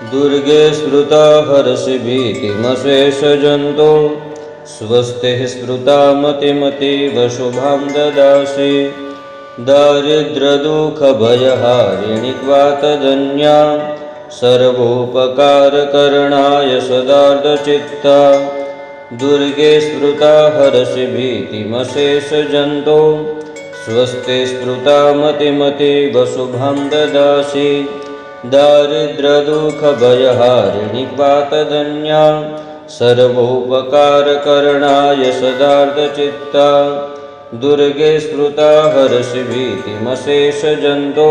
दुर्गे स्मृता हर्षि भीतिमशेषजन्तो। स्वस्तिः स्मृता मतिमतीव शुभां ददासि। दारिद्र्यदुःखभयहारिणि क्वातदन्या सर्वोपकारकरणाय सदार्धचित्ता। दुर्गे स्मृता हर्षि भीतिमशेषजन्तो। स्वस्ति स्मृता मतिमतीव शुभां ददासि दारिद्र्यदुःखभयहारिणि पातदन्या सर्वोपकारकरणाय सदार्धचित्ता दुर्गे स्मृता हर्षि भीतिमशेषजन्तो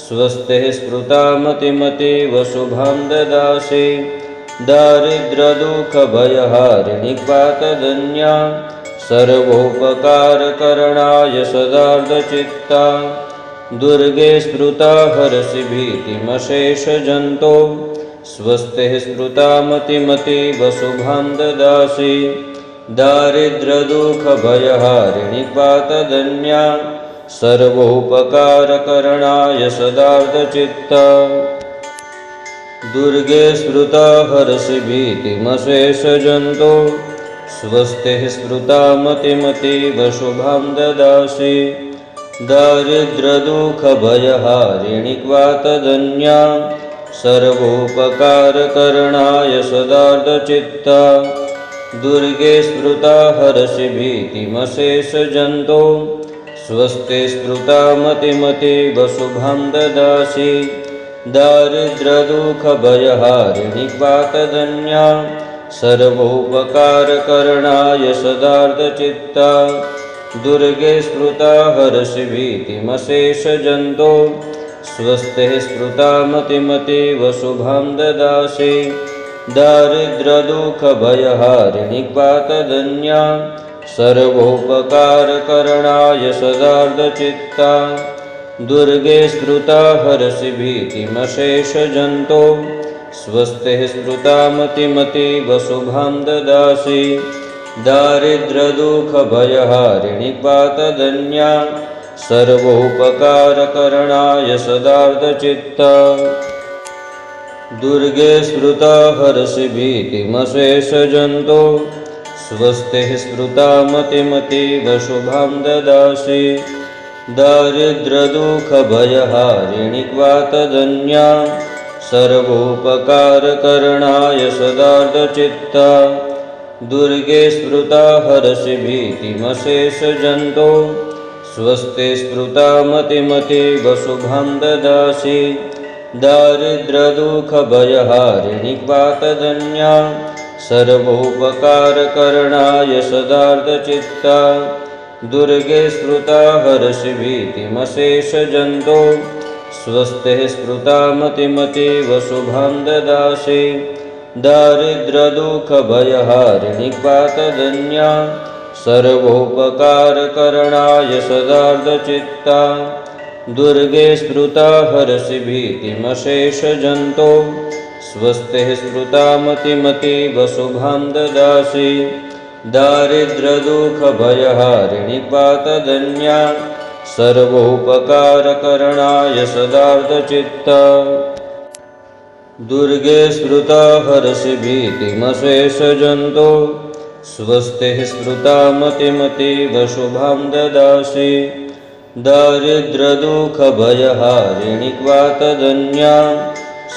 स्वस्तिः स्मृता मतिमतीव शुभां ददासि दारिद्र्यदुःखभयहारिणि पातदन्या सर्वोपकारकरणाय सदार्धचित्ता दुर्गे स्मृता हर्षि भीतिमशेषजन्तो स्वस्तिः स्मृता मतिमतीव शुभां ददासि दारिद्र्यदुःखभयहारिणि पातदन्या सर्वोपकारकरणाय सदार्धचित्ता। दुर्गे स्मृता हर्षि भीतिमशेषजन्तो स्वस्तिः स्मृता मतिमतीव शुभां ददासि दारिद्र्यदुःखभयहारिणि क्वातदन्या सर्वोपकारकरणाय सदार्धचित्ता दुर्गे स्मृता हर्षि भीतिमशेषजन्तो स्वस्ति स्मृता मतिमतीव शुभां ददासि दारिद्र्यदुःखभयहारिणि पातदन्या सर्वोपकारकरणाय सदार्धचित्ता दुर्गे स्मृता हर्षि भीतिमशेषजन्तो स्वस्तिः स्मृता मतिमतीव शुभां ददासि। दारिद्र्यदुःखभयहारिणि पातदन्या सर्वोपकारकरणाय सदार्धचित्ता। दुर्गे स्मृता हर्षि भीतिमशेषजन्तो स्वस्तिः स्मृता मतिमतीव शुभां ददासि दारिद्र्यदुःखभयहारिणि पातदन्या सर्वोपकारकरणाय सदार्धचित्ता। दुर्गे स्मृता हर्षि भीतिमशेषजन्तो स्वस्तिः स्मृता मतिमतीव शुभां ददासि। दारिद्र्यदुःखभयहारिणि क्वातदन्या सर्वोपकारकरणाय सदार्धचित्ता दुर्गे स्मृता हर्षि भीतिमशेषजन्तो स्वस्ति स्मृता मतिमतीव शुभां ददासि। दारिद्र्यदुःखभयहारिणि पातदन्या सर्वोपकारकरणाय सदार्धचित्ता। दुर्गे स्मृता हर्षि भीतिमशेषजन्तो स्वस्तिः स्मृता मतिमतीव शुभां ददासि दारिद्र्यदुःखभयहारिणि पातदन्या सर्वोपकारकरणाय सदार्धचित्ता दुर्गे स्मृता हर्षि भीतिमशेषजन्तो स्वस्तिः स्मृता मतिमतीव शुभां ददासि दारिद्र्यदुःखभयहारिणि पातदन्या सर्वोपकारकरणाय सदार्धचित्ता दुर्गे स्मृता हर्षि भीतिमशेषजन्तो। स्वस्तिः स्मृता मतिमतीव शुभां ददासि। दारिद्र्यदुःखभयहारिणि क्वातदन्या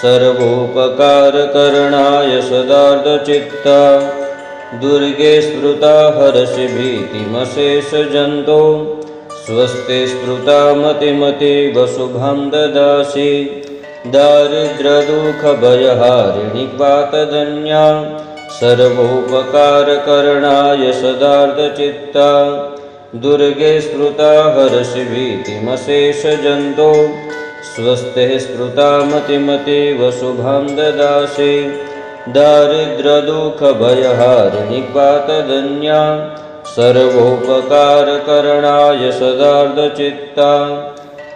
सर्वोपकारकरणाय सदार्धचित्ता। दुर्गे स्मृता हर्षि भीतिमशेषजन्तो। स्वस्ति स्मृता मतिमतीव शुभां ददासि दारिद्र्यदुःखभयहारिणि पातदन्या सर्वोपकारकरणाय सदार्धचित्ता दुर्गे स्मृता हर्षि भीतिमशेषजन्तो स्वस्तिः स्मृता मतिमतीव शुभां ददासि दारिद्र्यदुःखभयहारिणि पातदन्या सर्वोपकारकरणाय सदार्धचित्ता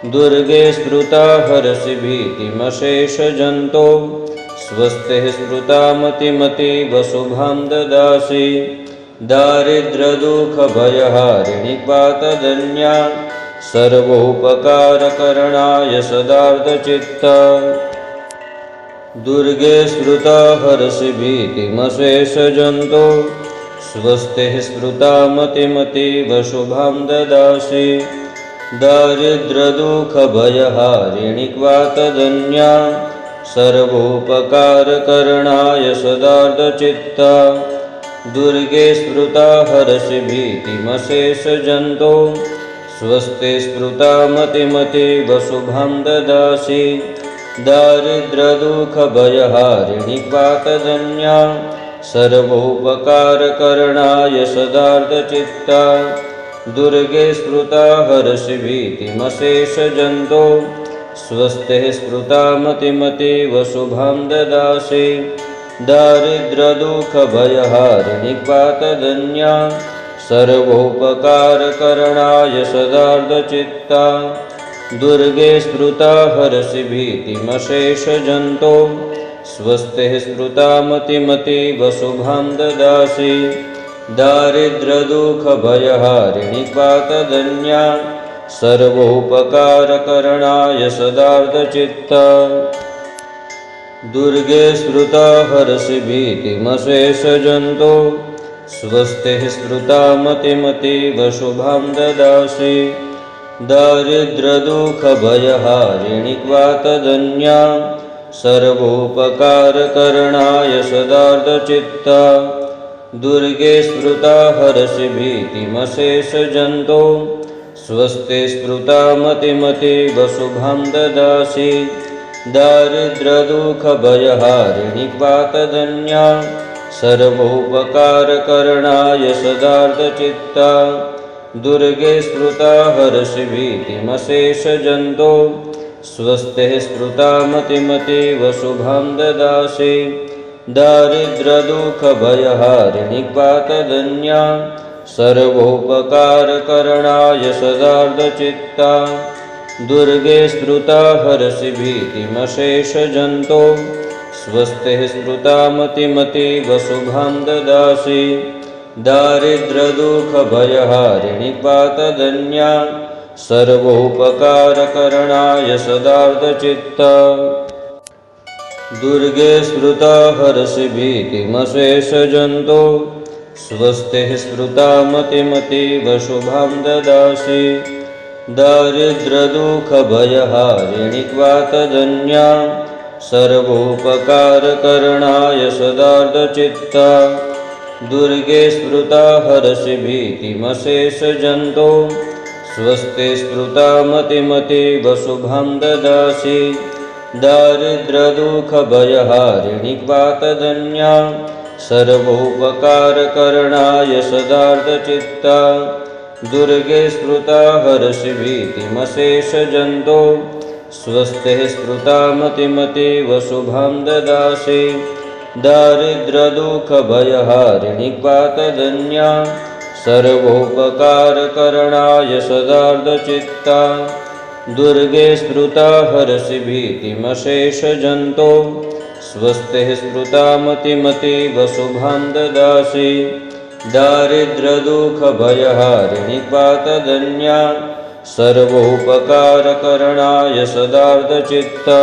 दुर्गे स्मृता हर्षि भीतिमशेषजन्तो स्वस्तिः स्मृता मतिमतीव शुभां ददासि। दारिद्र्यदुःखभयहारिणि पातदन्या सर्वोपकारकरणाय सदार्धचित्ता। दुर्गे स्मृता हर्षि भीतिमशेषजन्तो स्वस्तिः स्मृता मतिमतीव शुभां ददासि दारिद्र्यदुःखभयहारिणि क्वा तदन्या सर्वोपकारकरणाय सदार्धचित्ता दुर्गे स्मृता हर्षि भीतिमशेषजन्तो स्वस्ति स्मृता मतिमतीव शुभां ददासि दारिद्र्यदुःखभयहारिणि क्वा तदन्या सर्वोपकारकरणाय सदार्धचित्ता दुर्गे स्मृता हर्षि भीतिमशेषजन्तो स्वस्तिः स्मृता मतिमतीव शुभां ददासि। तदन्या सर्वोपकारकरणाय सदार्धचित्ता। दुर्गे स्मृता हर्षि भीतिमशेषजन्तो स्वस्तिः स्मृता मतिमतीव शुभां ददासि दारिद्र्यदुःखभयहारिणि क्वा तदन्या सर्वोपकारकरणाय सदार्धचित्ता। दुर्गे स्मृता हर्षि भीतिमशेषजन्तो स्वस्तिः स्मृता मतिमतीव शुभां ददासि। दारिद्र्यदुःखभयहारिणि क्वा तदन्या सर्वोपकारकरणाय सदार्धचित्ता दुर्गे स्मृता हर्षि भीतिमशेषजन्तो स्वस्ति स्मृता मतिमतीव शुभां ददासि। तदन्या सर्वोपकारकरणाय सदार्धचित्ता। दुर्गे स्मृता हर्षि भीतिमशेषजन्तो स्वस्तिः स्मृता मतिमतीव शुभां ददासि दारिद्र्यदुःखभयहारिणि क्वा तदन्या सर्वोपकारकरणाय सदार्धचित्ता दुर्गे स्मृता हर्षि भीतिमशेषजन्तो स्वस्तिः स्मृता मतिमतीव शुभां ददासि दारिद्र्यदुःखभयहारिणि क्वा तदन्या सर्वोपकारकरणाय सदार्धचित्ता दुर्गे स्मृता हर्षि भीतिमशेषजन्तो स्वस्तिः स्मृता मतिमतीव शुभां ददासि। दारिद्र्यदुःखभयहारिणि क्वा तदन्या। सर्वोपकारकरणाय सदार्धचित्ता। दुर्गे स्मृता हर्षि भीतिमशेषजन्तो स्वस्ति स्मृता मतिमतीव शुभां ददासि दारिद्र्यदुःखभयहारिणि क्वा तदन्या सर्वोपकारकरणाय सदार्धचित्ता दुर्गे स्मृता हर्षि भीतिमशेषजन्तो स्वस्तिः स्मृता ददासि दारिद्र्यदुःखभयहारिणि क्वा तदन्या सर्वोपकारकरणाय सदार्धचित्ता दुर्गे स्मृता हर्षि भीतिमशेषजन्तो स्वस्तिः स्मृता मतिमतीव शुभां ददासि दारिद्र्यदुःखभयहारिणि क्वा तदन्या सर्वोपकारकरणाय सदार्धचित्ता